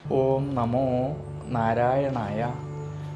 ഓം നമോ നാരായണായ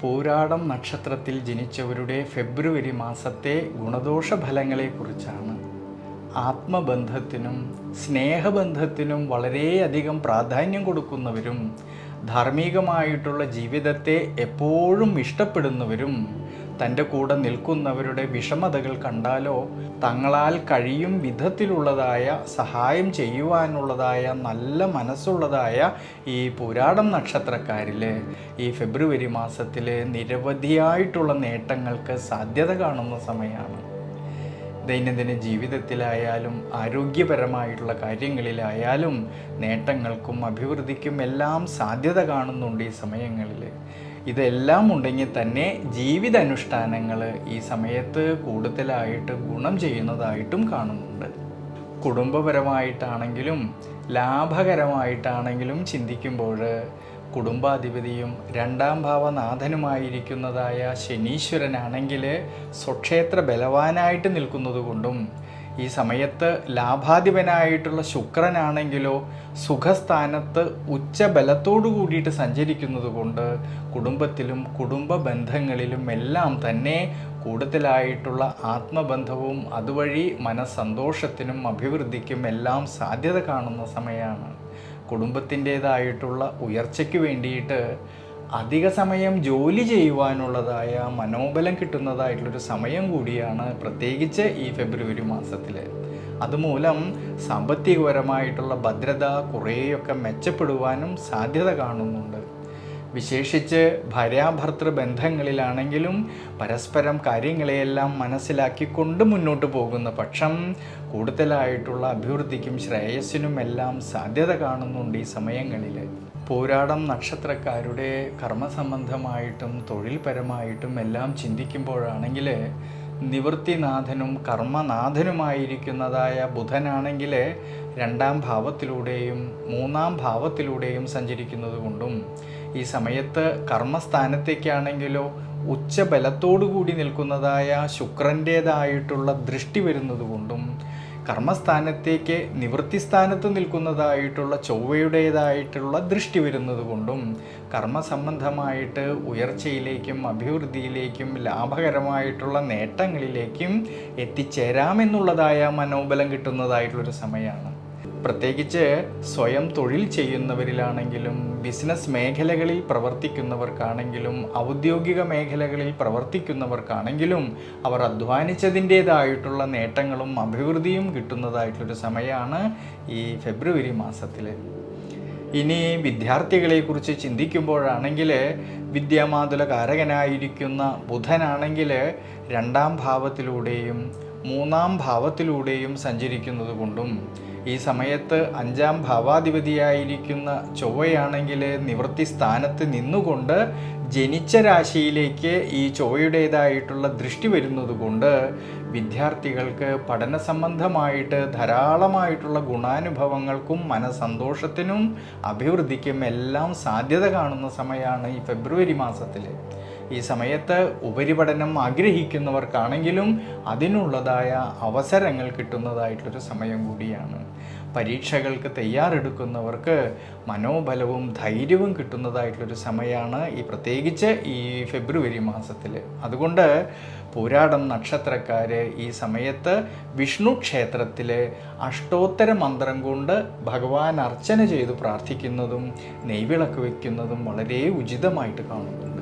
പൂരാടം നക്ഷത്രത്തിൽ ജനിച്ചവരുടെ ഫെബ്രുവരി മാസത്തെ ഗുണദോഷ ഫലങ്ങളെക്കുറിച്ചാണ് ആത്മബന്ധത്തിനും സ്നേഹബന്ധത്തിനും വളരെയധികം പ്രാധാന്യം കൊടുക്കുന്നവരും ധാർമ്മികമായിട്ടുള്ള ജീവിതത്തെ എപ്പോഴും ഇഷ്ടപ്പെടുന്നവരും തന്റെ കൂടെ നിൽക്കുന്നവരുടെ വിഷമതകൾ കണ്ടാലോ തങ്ങളാൽ കഴിയും വിധത്തിലുള്ളതായ സഹായം ചെയ്യുവാനുള്ളതായ നല്ല മനസ്സുള്ളതായ ഈ പുരാടം നക്ഷത്രക്കാരിലെ ഈ ഫെബ്രുവരി മാസത്തിലെ നിരവധിയായിട്ടുള്ള നേട്ടങ്ങൾക്ക് സാധ്യത കാണുന്ന സമയമാണ്. ദൈനംദിന ജീവിതത്തിലായാലും ആരോഗ്യപരമായിട്ടുള്ള കാര്യങ്ങളിലായാലും നേട്ടങ്ങൾക്കും അഭിവൃദ്ധിക്കും എല്ലാം സാധ്യത കാണുന്നുണ്ട് ഈ സമയങ്ങളിൽ ഇതെല്ലാം ഉണ്ടെങ്കിൽ തന്നെ ജീവിത അനുഷ്ഠാനങ്ങൾ ഈ സമയത്ത് കൂടുതലായിട്ട് ഗുണം ചെയ്യുന്നതായിട്ടും കാണുന്നുണ്ട്. കുടുംബപരമായിട്ടാണെങ്കിലും ലാഭകരമായിട്ടാണെങ്കിലും ചിന്തിക്കുമ്പോൾ കുടുംബാധിപതിയും രണ്ടാം ഭാവനാഥനുമായിരിക്കുന്നതായ ശനീശ്വരനാണെങ്കിൽ സ്വക്ഷേത്ര ബലവാനായിട്ട് നിൽക്കുന്നത് കൊണ്ടും ഈ സമയത്ത് ലാഭാധിപനായിട്ടുള്ള ശുക്രനാണെങ്കിലോ സുഖസ്ഥാനത്ത് ഉച്ചബലത്തോടു കൂടിയിട്ട് സഞ്ചരിക്കുന്നത് കൊണ്ട് കുടുംബത്തിലും കുടുംബ ബന്ധങ്ങളിലും എല്ലാം തന്നെ കൂടുതലായിട്ടുള്ള ആത്മബന്ധവും അതുവഴി മനസ്സന്തോഷത്തിനും അഭിവൃദ്ധിക്കും എല്ലാം സാധ്യത കാണുന്ന സമയമാണ്. കുടുംബത്തിന്റേതായിട്ടുള്ള ഉയർച്ചയ്ക്ക് വേണ്ടിയിട്ട് അധിക സമയം ജോലി ചെയ്യുവാനുള്ളതായ മനോബലം കിട്ടുന്നതായിട്ടുള്ളൊരു സമയം കൂടിയാണ് പ്രത്യേകിച്ച് ഈ ഫെബ്രുവരി മാസത്തിൽ അതുമൂലം സാമ്പത്തികപരമായിട്ടുള്ള ഭദ്രത കുറേയൊക്കെ മെച്ചപ്പെടുവാനും സാധ്യത കാണുന്നുണ്ട്. വിശേഷിച്ച് ഭാര്യാഭർത്തൃ ബന്ധങ്ങളിലാണെങ്കിലും പരസ്പരം കാര്യങ്ങളെയെല്ലാം മനസ്സിലാക്കിക്കൊണ്ട് മുന്നോട്ട് പോകുന്ന പക്ഷം കൂടുതലായിട്ടുള്ള അഭിവൃദ്ധിക്കും ശ്രേയസ്സിനും എല്ലാം സാധ്യത കാണുന്നുണ്ട് ഈ സമയങ്ങളിൽ പോരാടം നക്ഷത്രക്കാരുടെ കർമ്മസംബന്ധമായിട്ടും തൊഴിൽപരമായിട്ടും എല്ലാം ചിന്തിക്കുമ്പോഴാണെങ്കിൽ നിവൃത്തിനാഥനും കർമ്മനാഥനുമായിരിക്കുന്നതായ ബുധനാണെങ്കിൽ രണ്ടാം ഭാവത്തിലൂടെയും മൂന്നാം ഭാവത്തിലൂടെയും സഞ്ചരിക്കുന്നത് കൊണ്ടും ഈ സമയത്ത് കർമ്മസ്ഥാനത്തേക്കാണെങ്കിലോ ഉച്ചബലത്തോടു കൂടി നിൽക്കുന്നതായ ശുക്രന്റേതായിട്ടുള്ള ദൃഷ്ടി വരുന്നത് കൊണ്ടും കർമ്മസ്ഥാനത്തേക്ക് നിവൃത്തിസ്ഥാനത്ത് നിൽക്കുന്നതായിട്ടുള്ള ചൊവ്വയുടേതായിട്ടുള്ള ദൃഷ്ടി വരുന്നത് കൊണ്ടും കർമ്മസംബന്ധമായിട്ട് ഉയർച്ചയിലേക്കും അഭിവൃദ്ധിയിലേക്കും ലാഭകരമായിട്ടുള്ള നേട്ടങ്ങളിലേക്കും എത്തിച്ചേരാമെന്നുള്ളതായ മനോബലം കിട്ടുന്നതായിട്ടുള്ളൊരു സമയമാണ്. പ്രത്യേകിച്ച് സ്വയം തൊഴിൽ ചെയ്യുന്നവരിലാണെങ്കിലും ബിസിനസ് മേഖലകളിൽ പ്രവർത്തിക്കുന്നവർക്കാണെങ്കിലും ഔദ്യോഗിക മേഖലകളിൽ പ്രവർത്തിക്കുന്നവർക്കാണെങ്കിലും അവർ അധ്വാനിച്ചതിന്റേതായിട്ടുള്ള നേട്ടങ്ങളും അഭിവൃദ്ധിയും കിട്ടുന്നതായിട്ടുള്ളൊരു സമയമാണ് ഈ ഫെബ്രുവരി മാസത്തിൽ ഇനി വിദ്യാർത്ഥികളെക്കുറിച്ച് ചിന്തിക്കുമ്പോഴാണെങ്കിൽ വിദ്യാമാതുല കാരകനായിരിക്കുന്ന ബുധനാണെങ്കിൽ രണ്ടാം ഭാവത്തിലൂടെയും മൂന്നാം ഭാവത്തിലൂടെയും സഞ്ചരിക്കുന്നത് കൊണ്ടും ഈ സമയത്ത് അഞ്ചാം ഭാവാധിപതിയായിരിക്കുന്ന ചൊവ്വയാണെങ്കിൽ നിവൃത്തി സ്ഥാനത്ത് നിന്നുകൊണ്ട് ജനിച്ച രാശിയിലേക്ക് ഈ ചൊവ്വയുടേതായിട്ടുള്ള ദൃഷ്ടി വരുന്നതുകൊണ്ട് വിദ്യാർത്ഥികൾക്ക് പഠന സംബന്ധമായിട്ട് ധാരാളമായിട്ടുള്ള ഗുണാനുഭവങ്ങൾക്കും മനസന്തോഷത്തിനും അഭിവൃദ്ധിക്കും എല്ലാം സാധ്യത കാണുന്ന സമയമാണ് ഈ ഫെബ്രുവരി മാസത്തിൽ ഈ സമയത്ത് ഉപരിപഠനം ആഗ്രഹിക്കുന്നവർക്കാണെങ്കിലും അതിനുള്ളതായ അവസരങ്ങൾ കിട്ടുന്നതായിട്ടുള്ളൊരു സമയം കൂടിയാണ്. പരീക്ഷകൾക്ക് തയ്യാറെടുക്കുന്നവർക്ക് മനോബലവും ധൈര്യവും കിട്ടുന്നതായിട്ടുള്ളൊരു സമയമാണ് ഈ പ്രത്യേകിച്ച് ഈ ഫെബ്രുവരി മാസത്തിൽ അതുകൊണ്ട് പൂരാടം നക്ഷത്രക്കാർ ഈ സമയത്ത് വിഷ്ണു ക്ഷേത്രത്തിൽ അഷ്ടോത്തര മന്ത്രം കൊണ്ട് ഭഗവാൻ അർച്ചന ചെയ്ത് പ്രാർത്ഥിക്കുന്നതും നെയ്വിളക്ക് വയ്ക്കുന്നതും വളരെ ഉചിതമായിട്ട് കാണുന്നു